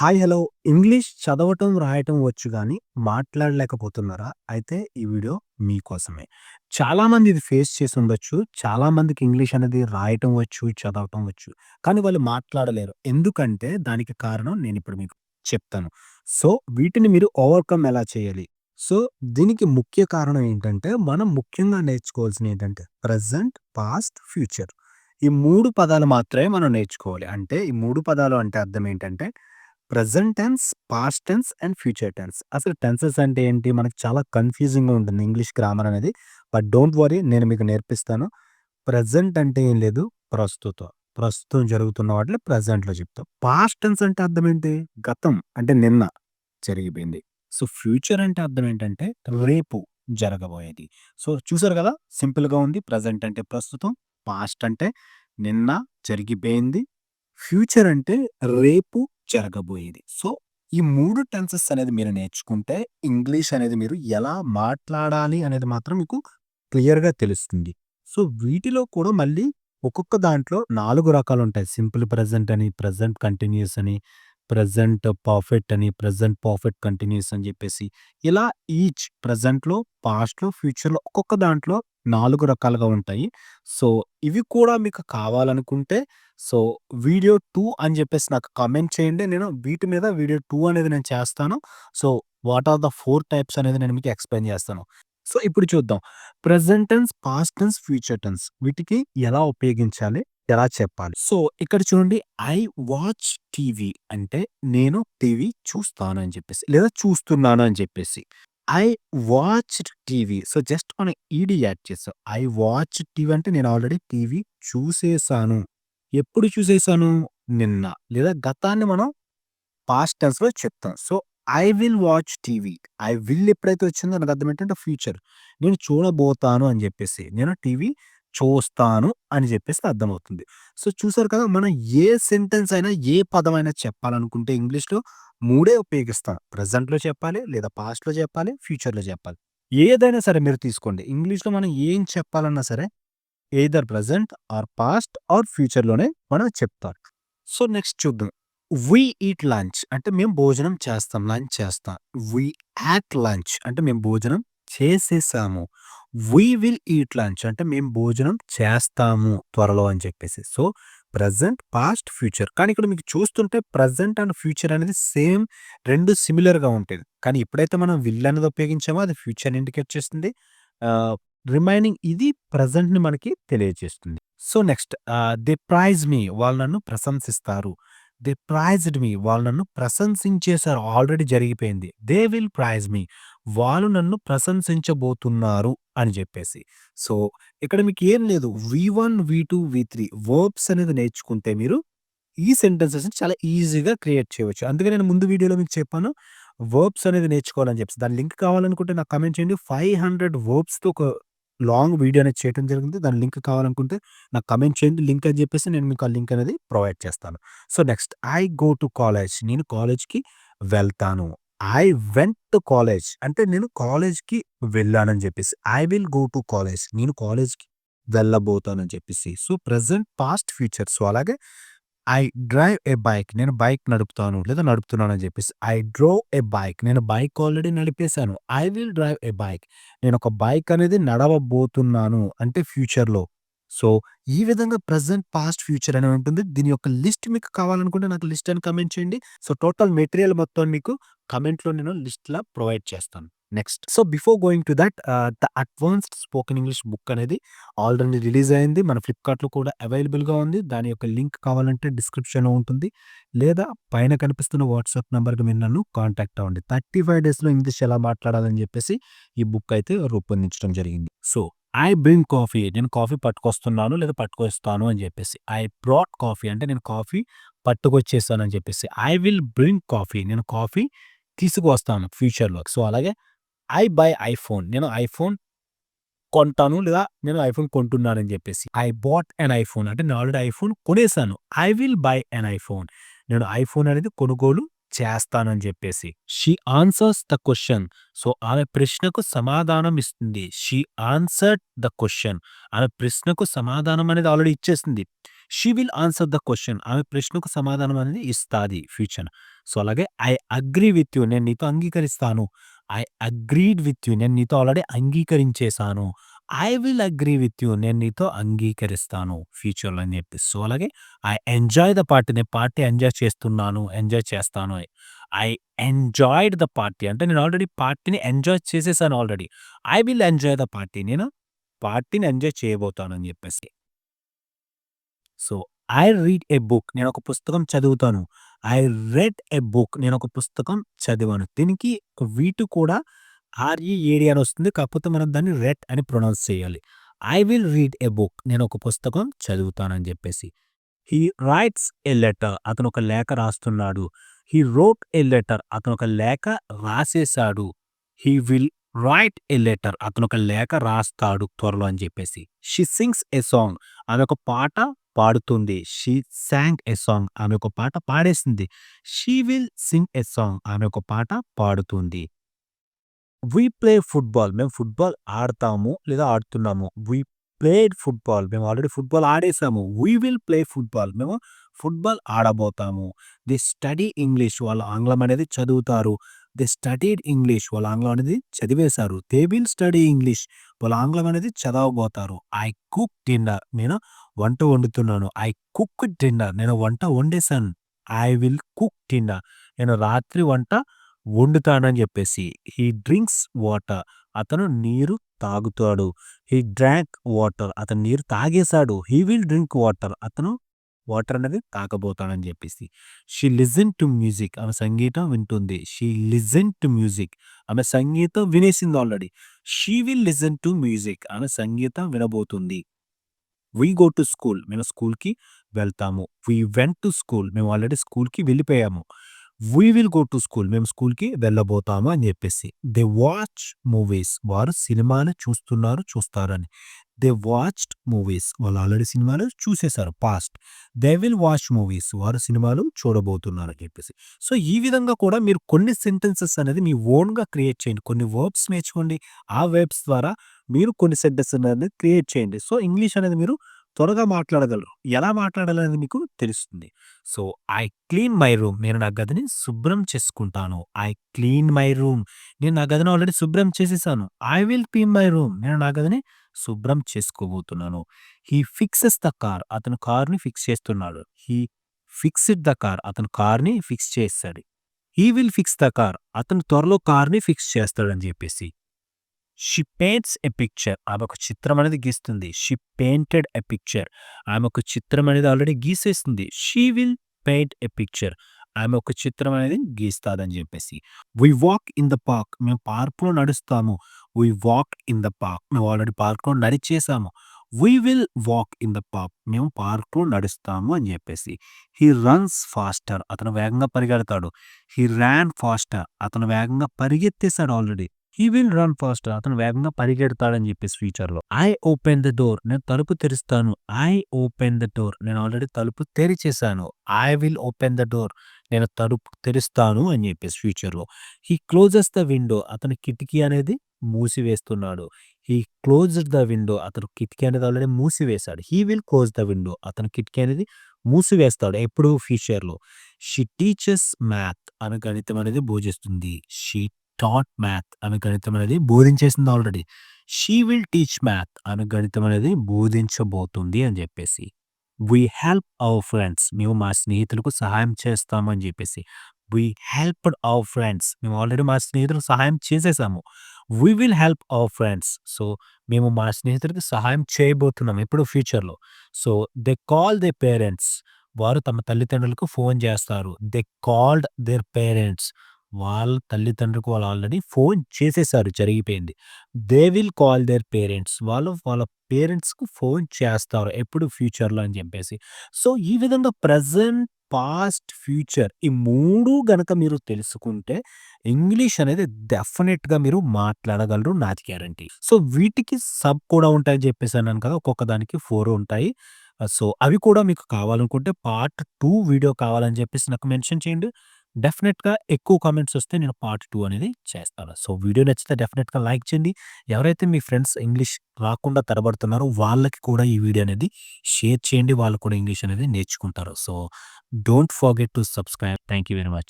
Hi hello. English చదవటం రాయటం వచ్చు కానీ మాట్లాడలేకపోతున్నారా? అయితే ఈ వీడియో మీకోసమే చాలామంది ఇది ఫేస్ చేసి ఉండొచ్చు. చాలామందికి ఇంగ్లీష్ అనేది రాయటం వచ్చు చదవటం వచ్చు. కానీ వాళ్ళు మాట్లాడలేరు. ఎందుకంటే దానికి కారణం నేను ఇప్పుడు మీకు చెప్తాను. సో వీటిని మీరు ఓవర్కమ్ ఎలా చేయాలి? సో దీనికి ముఖ్య కారణం ఏంటంటే మనం ముఖ్యంగా నేర్చుకోవాల్సింది ఏంటంటే ప్రజెంట్ పాస్ట్ ఫ్యూచర్. ఈ మూడు పదాలు మాత్రమే మనం నేర్చుకోవాలి. అంటే ఈ మూడు పదాలు అంటే అర్థం ఏంటంటే present tense past tense and future tense. అసలు టెన్సెస్ అంటే ఏంటి? మనకు చాలా కన్ఫ్యూజింగ్గా ఉంటుంది ఇంగ్లీష్ గ్రామర్ అనేది. బట్ డోంట్ వరీ నేను మీకు నేర్పిస్తాను. ప్రజెంట్ అంటే ఏం లేదు ప్రస్తుతం. ప్రస్తుతం జరుగుతున్న వాటిని ప్రజెంట్లో చెప్తాం. పాస్ట్ టెన్స్ అంటే అర్థం ఏంటి? గతం అంటే నిన్న జరిగిపోయింది. సో ఫ్యూచర్ అంటే అర్థం ఏంటంటే రేపు జరగబోయేది. సో చూసారు కదా? సింపుల్గా ఉంది. ప్రజెంట్ అంటే ప్రస్తుతం పాస్ట్ అంటే నిన్న జరిగిపోయింది. ఫ్యూచర్ అంటే రేపు జరగబోయేది. సో ఈ మూడు టెన్సెస్ అనేది మీరు నేర్చుకుంటే ఇంగ్లీష్ అనేది మీరు ఎలా మాట్లాడాలి అనేది మాత్రం మీకు క్లియర్గా తెలుస్తుంది. సో వీటిలో కూడా మళ్ళీ ఒక్కొక్క దాంట్లో నాలుగు రకాలు ఉంటాయి సింపుల్ ప్రజెంట్ అని ప్రజెంట్ కంటిన్యూస్ అని ప్రజెంట్ పర్ఫెక్ట్ అని ప్రజెంట్ పర్ఫెక్ట్ కంటిన్యూస్ అని చెప్పేసి ఇలా ఈచ్ ప్రజెంట్లో పాస్ట్లో ఫ్యూచర్లో ఒక్కొక్క దాంట్లో నాలుగు రకాలుగా ఉంటాయి. సో ఇవి కూడా మీకు కావాలనుకుంటే సో వీడియో టూ అని చెప్పేసి నాకు కామెంట్ చేయండి. నేను వీటి మీద వీడియో టూ అనేది నేను చేస్తాను. So what are the four types అనేది నేను మీకు ఎక్స్ప్లెయిన్ చేస్తాను. సో ఇప్పుడు చూద్దాం. Present tense past tense future tense వీటికి ఎలా ఉపయోగించాలి ఎలా చెప్పాలి? సో ఇక్కడ చూడండి ఐ వాచ్ టీవీ అంటే నేను టీవీ చూస్తాను అని చెప్పేసి లేదా చూస్తున్నాను అని చెప్పేసి. I watch TV so just మనం ఈడీ యాడ్ చేసాం ఐ వాచ్ టీవీ అంటే నేను ఆల్రెడీ టీవీ చూసేసాను. ఎప్పుడు చూసేసాను? నిన్న లేదా గతాన్ని మనం పాస్ట్ టెన్స్లో చెప్తాం. So I will watch TV I will ఎప్పుడైతే వచ్చిందో నాకు అర్థం ఏంటంటే ఫ్యూచర్ నేను చూడబోతాను అని చెప్పేసి నేను టీవీ చూస్తాను అని చెప్పేసి అర్థమవుతుంది. సో చూసారు కదా మనం ఏ సెంటెన్స్ అయినా ఏ పదం అయినా చెప్పాలనుకుంటే ఇంగ్లీష్లో మూడే ఉపయోగిస్తాం. ప్రజెంట్లో చెప్పాలి లేదా పాస్ట్లో చెప్పాలి ఫ్యూచర్లో చెప్పాలి. ఏదైనా సరే మీరు తీసుకోండి. ఇంగ్లీష్లో మనం ఏం చెప్పాలన్నా సరే either present or past or ఫ్యూచర్లోనే మనం చెప్తాం. సో నెక్స్ట్ చూద్దాం. వి ఈట్ లంచ్ అంటే మేము భోజనం చేస్తాం లంచ్ చేస్తాం. వి యాట్ లంచ్ అంటే మేము భోజనం చేసేసాము. వి విల్ ఈట్ లంచ్ అంటే మేము భోజనం చేస్తాము త్వరలో అని చెప్పేసి. సో ప్రజెంట్ పాస్ట్ ఫ్యూచర్ కానీ ఇక్కడ మీకు చూస్తుంటే ప్రజెంట్ అండ్ ఫ్యూచర్ అనేది సేమ్ రెండు సిమిలర్గా ఉంటుంది కానీ ఎప్పుడైతే మనం విల్ అనేది ఉపయోగించామో అది ఫ్యూచర్ ఇండికేట్ చేస్తుంది. రిమైనింగ్ ఇది ప్రజెంట్ని మనకి తెలియజేస్తుంది. So next they praise me వాళ్ళు నన్ను ప్రశంసిస్తారు. దే ప్రైజ్డ్ మీ వాళ్ళు నన్ను ప్రశంసించేశారు. ఆల్రెడీ జరిగిపోయింది. దే విల్ ప్రైజ్ మీ వాళ్ళు నన్ను ప్రశంసించబోతున్నారు అని చెప్పేసి. సో ఇక్కడ మీకు ఏం లేదు. V one V two V three verbs అనేది నేర్చుకుంటే మీరు ఈ సెంటెన్సెస్ చాలా ఈజీగా క్రియేట్ చేయవచ్చు. అందుకే నేను ముందు వీడియోలో మీకు చెప్పాను. వర్బ్స్ అనేది నేర్చుకోవాలని చెప్పేసి. దాని లింక్ కావాలనుకుంటే నాకు కమెంట్ చేయండి. ఫైవ్ హండ్రెడ్ వర్బ్స్తో ఒక లాంగ్ వీడియో అనేది చేయడం జరిగింది. దాని లింక్ కావాలనుకుంటే నాకు కమెంట్ చేయండి. లింక్ అని చెప్పేసి నేను మీకు ఆ లింక్ అనేది ప్రొవైడ్ చేస్తాను. So next I go to college. నేను కాలేజ్కి వెళ్తాను. I went to college. అంటే నేను కాలేజ్కి వెళ్ళానని చెప్పేసి. I will go to college. నేను కాలేజ్కి వెళ్ళబోతానని చెప్పేసి. So present past future. So అలాగే ఐ డ్రైవ్ ఏ బైక్ నేను బైక్ నడుపుతాను లేదా నడుపుతున్నాను అని చెప్పేసి. ఐ డ్రో ఏ బైక్ నేను bike already నడిపేశాను. I will drive a bike నేను ఒక బైక్ అనేది నడవబోతున్నాను అంటే ఫ్యూచర్లో సో ఈ విధంగా ప్రజెంట్ పాస్ట్ ఫ్యూచర్ అనే ఉంటుంది. దీని యొక్క లిస్ట్ మీకు కావాలనుకుంటే నాకు లిస్ట్ అని కమెంట్ చేయండి. సో టోటల్ మెటీరియల్ మొత్తం మీకు కమెంట్లో నేను లిస్ట్లా ప్రొవైడ్ చేస్తాను. Next. So before going to that the advanced spoken English book అనేది ఆల్రెడీ రిలీజ్ అయింది. మన ఫ్లిప్కార్ట్లో కూడా అవైలబుల్గా ఉంది. దాని యొక్క లింక్ కావాలంటే డిస్క్రిప్షన్లో ఉంటుంది. లేదా పైన కనిపిస్తున్న వాట్సాప్ నెంబర్కి మీరు నన్ను కాంటాక్ట్ అవ్వండి. థర్టీ ఫైవ్ డేస్లో ఇంగ్లీష్ ఎలా మాట్లాడాలని చెప్పేసి ఈ బుక్ అయితే రూపొందించడం జరిగింది. So I bring coffee. నేను కాఫీ పట్టుకొస్తున్నాను లేదా పట్టుకొస్తాను అని చెప్పేసి. ఐ బ్రాట్ కాఫీ అంటే నేను కాఫీ పట్టుకొచ్చేస్తాను అని చెప్పేసి. I will bring coffee. నేను కాఫీ తీసుకువస్తాను ఫ్యూచర్లో సో అలాగే ఐ బై ఐఫోన్ నేను ఐఫోన్ కొంటాను లేదా నేను ఐఫోన్ కొంటున్నానని చెప్పేసి ఐ బాట్ అన్ ఐఫోన్ అంటే నేను already iPhone కొనేసాను I will buy an iPhone నేను ఐఫోన్ అనేది కొనుగోలు చేస్తానని చెప్పేసి. She answers the question so, ఆమె ప్రశ్నకు సమాధానం ఇస్తుంది. షీ ఆన్సర్డ్ ద క్వశ్చన్ ఆమె ప్రశ్నకు సమాధానం అనేది ఆల్రెడీ ఇచ్చేసింది. She will answer the question ఆమె ప్రశ్నకు సమాధానం అనేది ఇస్తుంది ఫ్యూచర్. సో, అలాగే ఐ అగ్రి విత్ యూ. నేను నీతో అంగీకరిస్తాను. I agreed with you. నేను నీతో already అంగీకరించేసాను. I will agree with you. నేను నీతో అంగీకరిస్తాను ఫ్యూచర్‌లో అని చెప్పి సో, అలాగే ఐ ఎంజాయ్ ద పార్టీ. నేను పార్టీ ఎంజాయ్ చేస్తున్నాను. ఎంజాయ్ చేస్తాను. I enjoyed the party. అంటే నేను ఆల్రెడీ పార్టీని ఎంజాయ్ చేసేసాను already. I will enjoy the party. నేను పార్టీని ఎంజాయ్ చేయబోతాను అని చెప్పేసి. So, I read a book. నేను ఒక పుస్తకం చదువుతాను. I read a book. నేను ఒక పుస్తకం చదివాను. దీనికి వీటు కూడా ఆర్ఈఏడి అని వస్తుంది. కాకపోతే మనం దాన్ని రెడ్ అని ప్రొనౌన్స్ చేయాలి. I will read a book. నేను ఒక పుస్తకం చదువుతానని చెప్పేసి. He writes a letter. అతను ఒక లేఖ రాస్తున్నాడు. He wrote a letter. అతను ఒక లేఖ రాసేసాడు. He will write a letter. అతను ఒక లేఖ రాస్తాడు త్వరలో అని చెప్పేసి. She sings a song. అదొక పాట పాడుతుంది. She sang a song. ఆమె ఒక పాట పాడేసింది. She will sing a song. ఆమె ఒక పాట పాడుతుంది. We play football. మేము ఫుట్‌బాల్ ఆడతాము లేదా ఆడుతున్నాము. We played football. మేము already football ఆడేసాము. We will play football. మేము ఫుట్‌బాల్ ఆడబోతాము. They study English. వాళ్ళు ఆంగ్లం అనేది చదువుతారు. They studied English. వాళ్ళు ఆంగ్లం అనేది చదివేశారు. They will study English. వాళ్ళు ఆంగ్లం అనేది చదవబోతారు. I cook dinner. నేను వంట వండుతున్నాను. I cook dinner. నేను వంట వండేశాను ఐ విల్ కుక్ డిన్నర్. నేను రాత్రి వంట వండుతానని చెప్పేసి. He drinks water. అతను నీరు తాగుతాడు. He drank water. అతను నీరు తాగేశాడు హీ విల్ డ్రింక్ వాటర్. అతను వాటర్ అనేది తాకబోతాడని చెప్పేసి. She listen to music. ఆమె సంగీతం వింటుంది. She listen to music. ఆమె సంగీతం వినేసింది already. She will listen to music. ఆమె సంగీతం వినబోతుంది. We go to school. మేము స్కూల్‌కి వెళ్తాము. We went to school. మేము ఆల్రెడీ స్కూల్‌కి వెళ్ళిపోయాము. We will go to school. మేము స్కూల్‌కి వెళ్ళబోతాము అని చెప్పేసి. They watch movies. వారు సినిమాని చూస్తున్నారు, చూస్తారని. They watched movies. వాళ్ళు ఆల్రెడీ సినిమాలు చూసేసారు past. They will watch movies. వారు సినిమాలు చూడబోతున్నారు అని చెప్పేసి. సో, ఈ విధంగా కూడా మీరు కొన్ని సెంటెన్సెస్ అనేది మీ ఓన్‌గా క్రియేట్ చేయండి. కొన్ని వర్బ్స్ నేర్చుకోండి. ఆ వర్బ్స్ ద్వారా మీరు కొన్ని సెంటెన్సెస్ అనేది క్రియేట్ చేయండి. సో, ఇంగ్లీష్ అనేది మీరు త్వరగా మాట్లాడగలరు. ఎలా మాట్లాడాలనేది మీకు తెలుస్తుంది. So, I clean my room. నేను నా గదిని శుభ్రం చేసుకుంటాను. I clean my room. నేను నా గదిని ఆల్రెడీ శుభ్రం చేసేసాను. I will clean my room. నేను నా గదిని శుభ్రం చేసుకోబోతున్నాను. He fixes the car. అతను కార్‌ని ఫిక్స్ చేస్తున్నాడు. He fixed the car. అతను కార్‌ని ఫిక్స్ చేస్తాడు he will fix the car. అతను త్వరలో కార్‌ని ఫిక్స్ చేస్తాడని చెప్పేసి. She paints a picture. ఆమె ఒక చిత్రం అనేది గీస్తుంది. She painted a picture. ఆమె ఒక చిత్రం అనేది already గీసేస్తుంది she will paint a picture. ఆమె ఒక చిత్రం అనేది గీస్తాదని చెప్పేసి. We walk in the park. మేము పార్క్‌లో నడుస్తాము. We walk in the park. మేము ఆల్రెడీ పార్క్‌లో నడిచేసాము. We will walk in the park. మేము పార్క్‌లో నడుస్తాము అని చెప్పేసి. He runs faster. అతను వేగంగా పరిగెడతాడు. He ran faster. అతను వేగంగా పరిగెత్తేశాడు already. He will run faster. అతను వేగంగా పరిగెడతాడని చెప్పేసి ఫ్యూచర్‌లో. I open the door. నేను తలుపు తెరుస్తాను. I open the door. నేను ఆల్రెడీ తలుపు తెరిచేశాను I will open the door. నేను తలుపు తెరుస్తాను అని చెప్పేసి ఫ్యూచర్‌లో. He closes the window. అతను కిటికీ అనేది మూసివేస్తున్నాడు. He closed the window. అతను కిటికీ అనేది already మూసివేశాడు. He will close the window. అతను కిటికీ అనేది మూసివేస్తాడు. ఎప్పుడు ఫ్యూచర్‌లో. She teaches math. అనే గణితం అనేది బోధిస్తుంది. She taught math. అనే గణితం అనేది బోధించేసింది already. She will teach math. ఆమె గణితం అనేది బోధించబోతుంది అని చెప్పేసి. We help our friends. మేము మా స్నేహితులకు సహాయం చేస్తామని చెప్పేసి. We helped our friends. మేము ఆల్రెడీ మా స్నేహితులకు సహాయం చేసేసాము. We will help our friends. So, మేము మా స్నేహితులకి సహాయం చేయబోతున్నాం. ఇప్పుడు ఫ్యూచర్‌లో. So, they call they parents. వారు తమ తల్లిదండ్రులకు ఫోన్ చేస్తారు. They called their parents. వాళ్ళ తల్లిదండ్రులకు వాళ్ళు ఆల్రెడీ ఫోన్ చేసేసారు. జరిగిపోయింది. They will call their parents. వాళ్ళు వాళ్ళ పేరెంట్స్కు ఫోన్ చేస్తారు. ఎప్పుడు ఫ్యూచర్‌లో అని చెప్పేసి. సో, ఈ విధంగా ప్రెజెంట్, పాస్ట్, ఫ్యూచర్ ఈ మూడు గనక మీరు తెలుసుకుంటే ఇంగ్లీష్ అనేది డెఫినెట్గా మీరు మాట్లాడగలరు. నాది గ్యారంటీ. సో, వీటికి సబ్ కూడా ఉంటాయని చెప్పేసాను కదా! ఒక్కొక్క దానికి ఫోర్ ఉంటాయి. సో, అవి కూడా మీకు కావాలనుకుంటే పార్ట్ టూ వీడియో కావాలని చెప్పేసి నాకు మెన్షన్ చేయండి. డెఫినెట్‌గా ఎక్కువ కామెంట్స్ వస్తే నేను పార్ట్ టూ అనేది చేస్తాను. సో, వీడియో నచ్చితే డెఫినెట్‌గా లైక్ చేయండి. ఎవరైతే మీ ఫ్రెండ్స్ ఇంగ్లీష్ రాకుండా తరబడుతున్నారో వాళ్ళకి కూడా ఈ వీడియో అనేది షేర్ చేయండి. వాళ్ళు కూడా ఇంగ్లీష్ అనేది నేర్చుకుంటారు. So, don't forget to subscribe. Thank you very much.